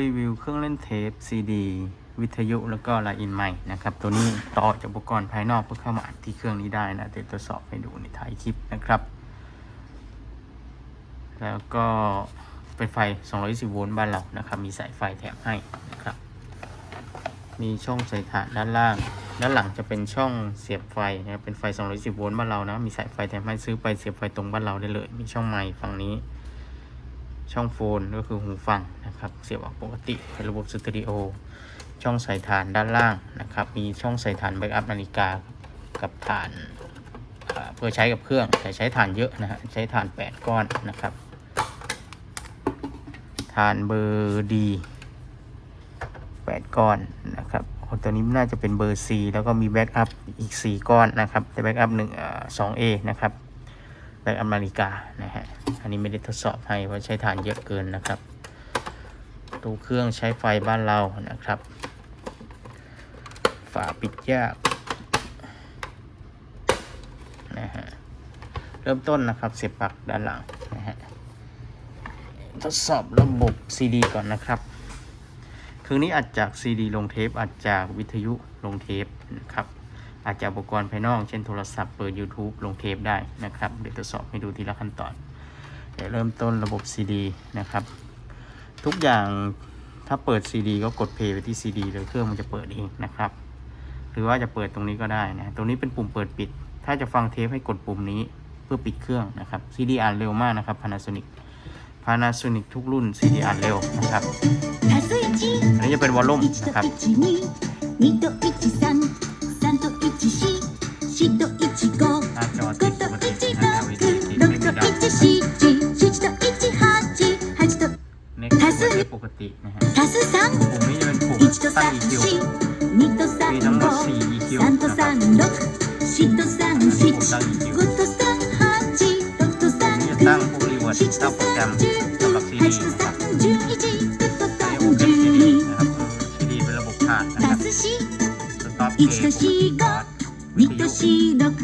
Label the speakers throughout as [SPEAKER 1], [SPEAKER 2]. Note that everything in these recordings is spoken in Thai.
[SPEAKER 1] รีวิวเครื่องเล่นเทปซีดีวิทยุแล้วก็ไลน์อินใหม่นะครับ ตัวนี้ต่อจากอุปกรณ์ภายนอกเพื่อเข้ามาอัดที่เครื่องนี้ได้นะเดี๋ยวทดสอบให้ดูในท้ายคลิปนะครับ แล้วก็เป็นไฟ 220 โวลต์บ้านเรานะครับ มีสายไฟแถมให้นะครับ มีช่องใส่ถ่านด้านล่าง ด้านหลังจะเป็นช่องเสียบไฟนะครับเป็นไฟ 210 โวลต์บ้านเรานะ มีสายไฟแถมให้ซื้อไปเสียบไฟตรงบ้านเราได้เลย มีช่องไมค์ฝั่งนี้ ช่องโฟนก็คือหูฟังนะครับ เสียบออกปกติเป็นระบบสตอริโอ ช่องใส่ฐานด้านล่างนะครับ มีช่องใส่ฐานแบ็กอัพนาฬิกากับฐานเพื่อใช้กับเครื่อง แต่ใช้ฐานเยอะนะฮะ ใช้ฐาน 8 ก้อนนะครับฐานเบอร์ดี8ก้อนนะครับตัวนี้น่าจะเป็นเบอร์ C แล้วก็มีแบ็กอัพอีก 4 ก้อนนะครับ แต่แบ็กอัพหนึ่งเอ่อ 2A นะครับ แบ็กอัพนาฬิกานะฮะ อันนี้ไม่ได้ทดสอบให้เพราะใช้ฐานเยอะเกินนะครับ ตู้เครื่องใช้ไฟบ้านเรานะครับ ฝาปิดยากนะฮะ เริ่มต้นนะครับเสียบปลั๊กด้านหลังนะฮะ ทดสอบระบบ CD ก่อนนะครับเครื่องนี้อัดจาก CD ลงเทปอัดจากวิทยุลงเทปนะครับ อาจจะอุปกรณ์ภายนอก เช่นโทรศัพท์เปิด YouTube ลงเทปได้นะครับ เดี๋ยวทดสอบให้ดูทีละขั้นตอนเดี๋ยวเริ่มต้นระบบ CD นะครับ ทุกอย่างถ้าเปิด CD ก็กดเพลย์ไปที่ CD เลยเครื่องมันจะเปิดเองนะครับ หรือว่าจะเปิดตรงนี้ก็ได้นะตรงนี้เป็นปุ่มเปิดปิด ถ้าจะฟังเทปให้กดปุ่มนี้เพื่อปิดเครื่องนะครับ CD อ่านเร็วมากนะครับ Panasonic Panasonic ทุกรุ่น CD อ่านเร็วนะครับ
[SPEAKER 2] 足す1
[SPEAKER 1] อันนี้จะเป็นวอลลุ่ม
[SPEAKER 2] 1
[SPEAKER 1] นะครับ
[SPEAKER 2] シーといちごごと
[SPEAKER 1] いちろく
[SPEAKER 2] ろ
[SPEAKER 1] く
[SPEAKER 2] ととと足す
[SPEAKER 1] 足す三
[SPEAKER 2] 一と
[SPEAKER 1] 三
[SPEAKER 2] 四二と三
[SPEAKER 1] 五
[SPEAKER 2] 三と三六四と三
[SPEAKER 1] 七
[SPEAKER 2] 五と三八六と
[SPEAKER 1] 三九
[SPEAKER 2] 七と三十八と
[SPEAKER 1] 三十
[SPEAKER 2] 一
[SPEAKER 1] 一
[SPEAKER 2] と
[SPEAKER 1] 四五
[SPEAKER 2] 2とし、6、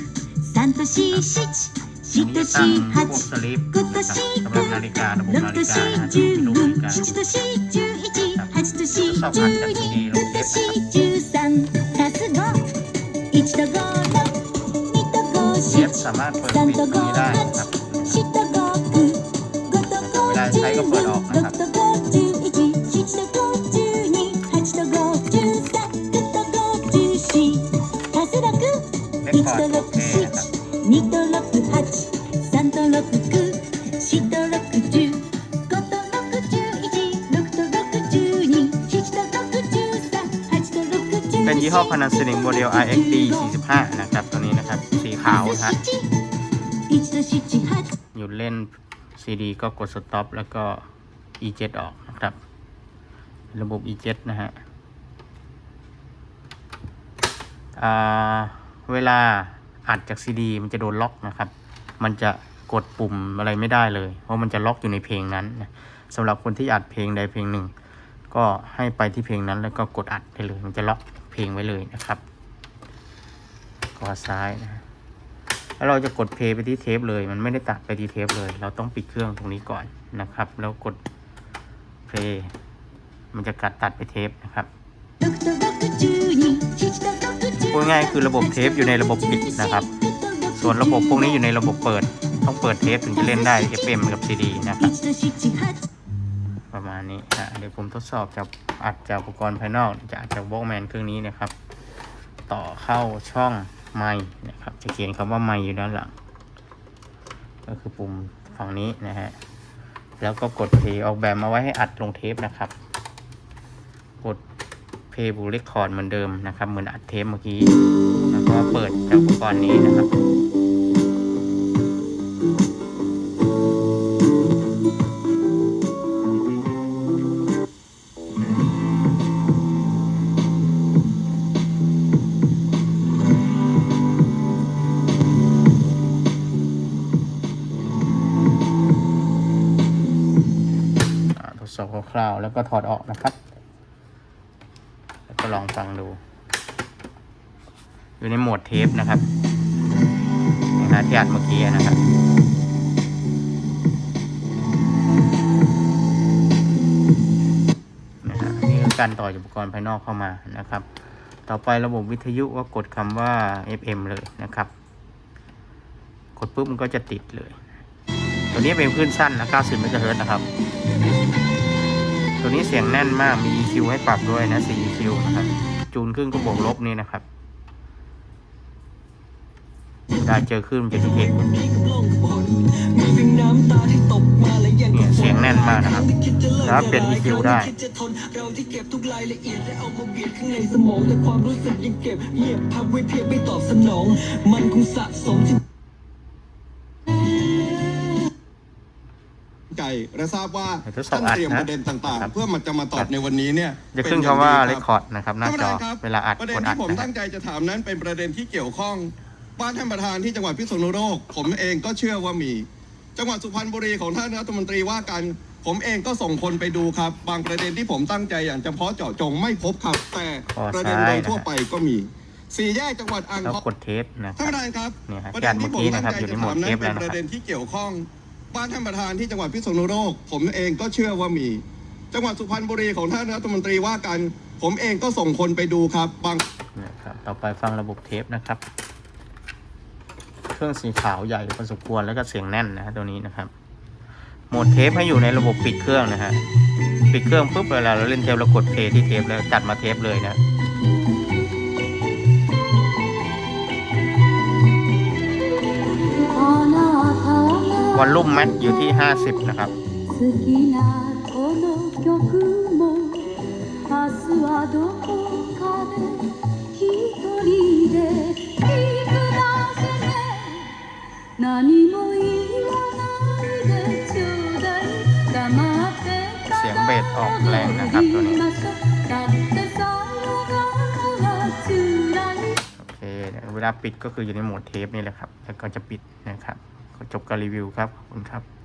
[SPEAKER 2] 3と
[SPEAKER 1] し、
[SPEAKER 2] 7。
[SPEAKER 1] 七
[SPEAKER 2] と
[SPEAKER 1] し八、
[SPEAKER 2] 五とし
[SPEAKER 1] 九、六
[SPEAKER 2] と
[SPEAKER 1] し十分、七とし十
[SPEAKER 2] 一、八とし十二、九とし十三、足す五、一と五六、二と
[SPEAKER 1] 五七、
[SPEAKER 2] 三と五八、四と
[SPEAKER 1] 五
[SPEAKER 2] 九、
[SPEAKER 1] 五
[SPEAKER 2] と五十分。 と6 9 4と6 10 5と6 11 6と6 12 7と6 13 8と6 14
[SPEAKER 1] เป็นยี่ห้อ Panasonic Model RXD 45 นะครับ ตัวนี้นะครับ สีขาวนะฮะ
[SPEAKER 2] 1と7 8
[SPEAKER 1] หยุดเล่น CD ก็กด stop แล้วก็ E7 ออกนะครับ ระบบ E7 นะฮะอ่าเวลาอัดจาก CD มันจะโดนล็อกนะครับ มันจะ กดปุ่มอะไรไม่ได้เลย เพราะมันจะล็อกอยู่ในเพลงนั้นนะสำหรับคนที่อัดเพลงใดเพลงหนึ่ง ก็ให้ไปที่เพลงนั้นแล้วก็กดอัดได้เลย มันจะล็อกเพลงไว้เลยนะครับขวาซ้ายนะแล้วเราจะกดเพลย์ไปที่เทปเลย มันไม่ได้ตัดไปที่เทปเลย เราต้องปิดเครื่องตรงนี้ก่อนนะครับ แล้วกดเพลย์มันจะกัดตัดไปเทปนะครับพูดง่ายๆคือระบบเทปอยู่ในระบบปิดนะครับ ส่วนระบบพวกนี้อยู่ในระบบเปิด ต้องเปิดเทปถึงจะเล่นได้ FM กับ CD นะครับ
[SPEAKER 2] 1と7 8
[SPEAKER 1] ประมาณนี้อะเดี๋ยวผมทดสอบจากอัดจากอุปกรณ์ภายนอกจากจากวอลแมนเครื่องนี้นะครับ ต่อเข้าช่องไมค์นะครับ จะเขียนคำว่าไมค์อยู่ด้านหลัง ก็คือปุ่มฝั่งนี้นะฮะแล้วก็กดเพลย์ออกแบบมาไว้ให้อัดลงเทปนะครับ กดเพลย์บูเรคคอร์ดเหมือนเดิมนะครับ เหมือนอัดเทปเมื่อกี้ แล้วก็เปิดจากอุปกรณ์นี้นะครับ ดสอบคร่าวๆแล้วก็ถอดออกนะครับ แล้วก็ลองฟังดู อยู่ในโหมดเทปนะครับนะฮะที่อัดเมื่อกี้นะครับนี่คือการต่ออุปกรณ์ภายนอกเข้ามานะครับ ต่อไประบบวิทยุก็กดคำว่า FM เลยนะครับ กดปุ๊บมันก็จะติดเลย ตัวนี้เป็นคลื่นสั้นนะ 90เมกะเฮิรตซ์นะครับ ตัวนี้เสียงแน่นมาก มี EQ ให้ปรับด้วยนะ 4 EQ นะครับ จูนขึ้นก็บวกลบนี่นะครับเวลาเจอคลื่นจะดีเทคเนี่ยเสียงแน่นมากนะครับแล้วเปลี่ยน EQ ได้
[SPEAKER 3] ความรู้สึกยังเก็บเงียบพักไว้เพียงไม่ตอบสนอง มันคงสะสม
[SPEAKER 4] และทราบว่า
[SPEAKER 1] ทดสอบ
[SPEAKER 4] ท่าน
[SPEAKER 1] อัด
[SPEAKER 4] เตรียม
[SPEAKER 1] นะ
[SPEAKER 4] ประเด็นต่าง
[SPEAKER 1] ครับ
[SPEAKER 4] ๆเพื่อมันจะมาตอบในวันนี้เนี่ย
[SPEAKER 1] จะขึ้น
[SPEAKER 4] เป็อย่ง
[SPEAKER 1] คำว่า
[SPEAKER 4] ดี
[SPEAKER 1] record นะครับหน้าจอ
[SPEAKER 4] ท่ประธครับ
[SPEAKER 1] เวลาอัด
[SPEAKER 4] ประเด็
[SPEAKER 1] ก
[SPEAKER 4] น
[SPEAKER 1] ดอัด
[SPEAKER 4] ที่ผม
[SPEAKER 1] นะครั
[SPEAKER 4] ตั้
[SPEAKER 1] บ
[SPEAKER 4] งใจจะถามนั้นเป็นประเด็นที่เกี่ยวข้องบ้านท่านประธานที่จังหวัดพิษณุโลกผมเองก็เชื่อว่ามี จังหวัดสุพรรณบุรีของท่านรัฐมนตรีว่าการผมเองก็ส่งคนไปดูครับ บางประเด็นที่ผมตั้งใจอย่างเฉพาะเจาะจงไม่พบครับ แต่
[SPEAKER 1] ขอ
[SPEAKER 4] ประเด็น
[SPEAKER 1] ซ้าย
[SPEAKER 4] โดยทั่วไปก็มีสี่แยกจังหวัดอ่าง
[SPEAKER 1] แล้ว
[SPEAKER 4] ทอง
[SPEAKER 1] กดเทปนะค
[SPEAKER 4] ท่าน
[SPEAKER 1] รับ
[SPEAKER 4] ประธานครับ
[SPEAKER 1] เนี่ยฮะ
[SPEAKER 4] ประเด็นที่ผม
[SPEAKER 1] การเมื่อกี้นะ
[SPEAKER 4] ตั้
[SPEAKER 1] ครับ
[SPEAKER 4] งใจ
[SPEAKER 1] อยู่ใน
[SPEAKER 4] จะ
[SPEAKER 1] โหม
[SPEAKER 4] ถา
[SPEAKER 1] ด
[SPEAKER 4] มนั้
[SPEAKER 1] เท
[SPEAKER 4] น
[SPEAKER 1] ป
[SPEAKER 4] เป็
[SPEAKER 1] แล้ว
[SPEAKER 4] น
[SPEAKER 1] นะ
[SPEAKER 4] ป
[SPEAKER 1] ครับ
[SPEAKER 4] ระเด็นที่เกี่ยวข้อง บ้านท่านประธานที่จังหวัดพิษณุโลก ผมเองก็เชื่อว่ามี จังหวัดสุพรรณบุรีของท่านรัฐมนตรีว่าการผมเองก็ส่งคนไปดูครับบาง
[SPEAKER 1] นะครับต่อไปฟังระบบเทปนะครับ เครื่องสีขาวใหญ่พอสมควรแล้วก็เสียงแน่นนะฮะตัวนี้นะครับโหมดเทปให้อยู่ในระบบปิดเครื่องนะฮะปิดเครื่องปุ๊บเวลาเราเล่นเทปเรากดเพลย์ที่เทปแล้วจัดมาเทปเลยนะ วอลลุ่มแม็กอยู่ที่ 50 นะครับเสียงเบสออกแรงนะครับตัวนี้โอเคเวลาปิดก็คืออยู่ในโหมดเทปนี่แหละครับ แล้วก็จะปิดนะครับ จบการรีวิวครับ ขอบคุณครับ